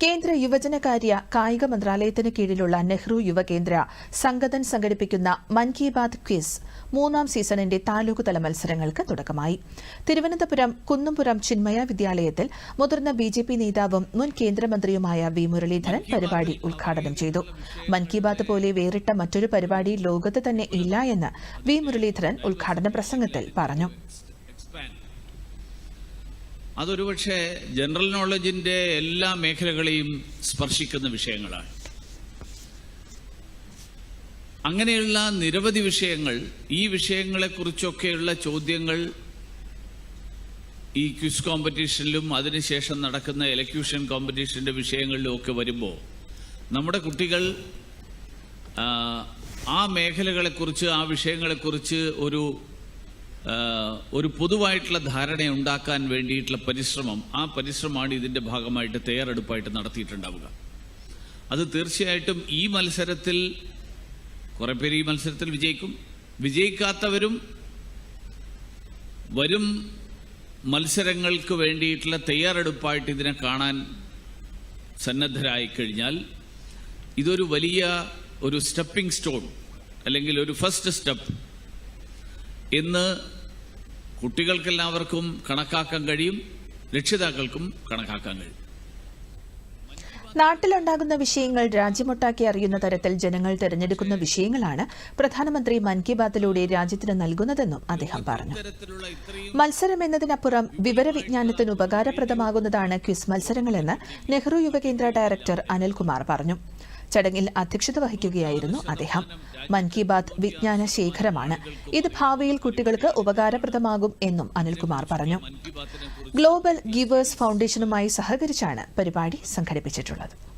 കേന്ദ്ര യുവജനകാര്യ കായിക മന്ത്രാലയത്തിന് കീഴിലുള്ള നെഹ്റു യുവകേന്ദ്ര സംഗതൻ സംഘടിപ്പിക്കുന്ന മൻ കി ബാത് ക്വിസ് മൂന്നാം സീസണിന്റെ താലൂക്ക് തല മത്സരങ്ങൾക്ക് തുടക്കമായി തിരുവനന്തപുരം കുന്നുംപുരം ചിന്മയ വിദ്യാലയത്തിൽ മുതിർന്ന ബി ജെ പി നേതാവും മുൻ കേന്ദ്രമന്ത്രിയുമായ വി മുരളീധരൻ പരിപാടി ഉദ്ഘാടനം ചെയ്തു മൻ കി ബാത് പോലെ വേറിട്ട മറ്റൊരു പരിപാടി ലോകത്ത് തന്നെ ഇല്ല എന്ന് വി മുരളീധരൻ ഉദ്ഘാടന പ്രസംഗത്തിൽ പറഞ്ഞു. അതൊരു പക്ഷേ ജനറൽ നോളജിന്റെ എല്ലാ മേഖലകളെയും സ്പർശിക്കുന്ന വിഷയങ്ങളാണ്. അങ്ങനെയുള്ള നിരവധി വിഷയങ്ങൾ ഈ വിഷയങ്ങളെക്കുറിച്ചൊക്കെയുള്ള ചോദ്യങ്ങൾ ഈ ക്വിസ് കോമ്പറ്റീഷനിലും അതിനുശേഷം നടക്കുന്ന എലക്യൂഷൻ കോമ്പറ്റീഷന്റെ വിഷയങ്ങളിലും ഒക്കെ വരുമ്പോൾ നമ്മുടെ കുട്ടികൾ ആ, മേഖലകളെക്കുറിച്ച് ആ വിഷയങ്ങളെക്കുറിച്ച് ഒരു ഒരു പൊതുവായിട്ടുള്ള ധാരണ ഉണ്ടാക്കാൻ വേണ്ടിയിട്ടുള്ള പരിശ്രമം ആ പരിശ്രമമാണ് ഇതിന്റെ ഭാഗമായിട്ട് തയ്യാറെടുപ്പായിട്ട് നടത്തിയിട്ടുണ്ടാവുക. അത് തീർച്ചയായിട്ടും ഈ മത്സരത്തിൽ കുറെ പേര് ഈ മത്സരത്തിൽ വിജയിക്കും. വിജയിക്കാത്തവരും വരും മത്സരങ്ങൾക്ക് വേണ്ടിയിട്ടുള്ള തയ്യാറെടുപ്പായിട്ട് ഇതിനെ കാണാൻ സന്നദ്ധരായി കഴിഞ്ഞാൽ ഇതൊരു വലിയ ഒരു സ്റ്റെപ്പിംഗ് സ്റ്റോൺ അല്ലെങ്കിൽ ഒരു ഫസ്റ്റ് സ്റ്റെപ്പ് എന്ന് കുട്ടികൾക്കെല്ലാവർക്കും കണക്കാക്കാൻ കഴിയും രക്ഷിതാക്കൾക്കും കണക്കാക്കാൻ കഴിയും. നാട്ടിലുണ്ടാകുന്ന വിഷയങ്ങൾ രാജ്യമൊട്ടാക്കി അറിയുന്ന തരത്തിൽ ജനങ്ങൾ തെരഞ്ഞെടുക്കുന്ന വിഷയങ്ങളാണ് പ്രധാനമന്ത്രി മൻ കി ബാത്തിലൂടെ രാജ്യത്തിന് നൽകുന്നതെന്നും അദ്ദേഹം പറഞ്ഞു. മത്സരം എന്നതിനപ്പുറം വിവരവിജ്ഞാനത്തിന് ഉപകാരപ്രദമാകുന്നതാണ് ക്വിസ് മത്സരങ്ങളെന്ന് നെഹ്റു യുവകേന്ദ്ര ഡയറക്ടർ അനിൽകുമാർ പറഞ്ഞു. ചടങ്ങിൽ അധ്യക്ഷത വഹിക്കുകയായിരുന്നു അദ്ദേഹം. മൻ കി ബാത് വിജ്ഞാന ശേഖരമാണ്. ഇത് ഭാവിയിൽ കുട്ടികൾക്ക് ഉപകാരപ്രദമാകും എന്നും അനിൽകുമാർ പറഞ്ഞു. ഗ്ലോബൽ ഗീവേഴ്സ് ഫൗണ്ടേഷനുമായി സഹകരിച്ചാണ് പരിപാടി സംഘടിപ്പിച്ചിട്ടുള്ളത്.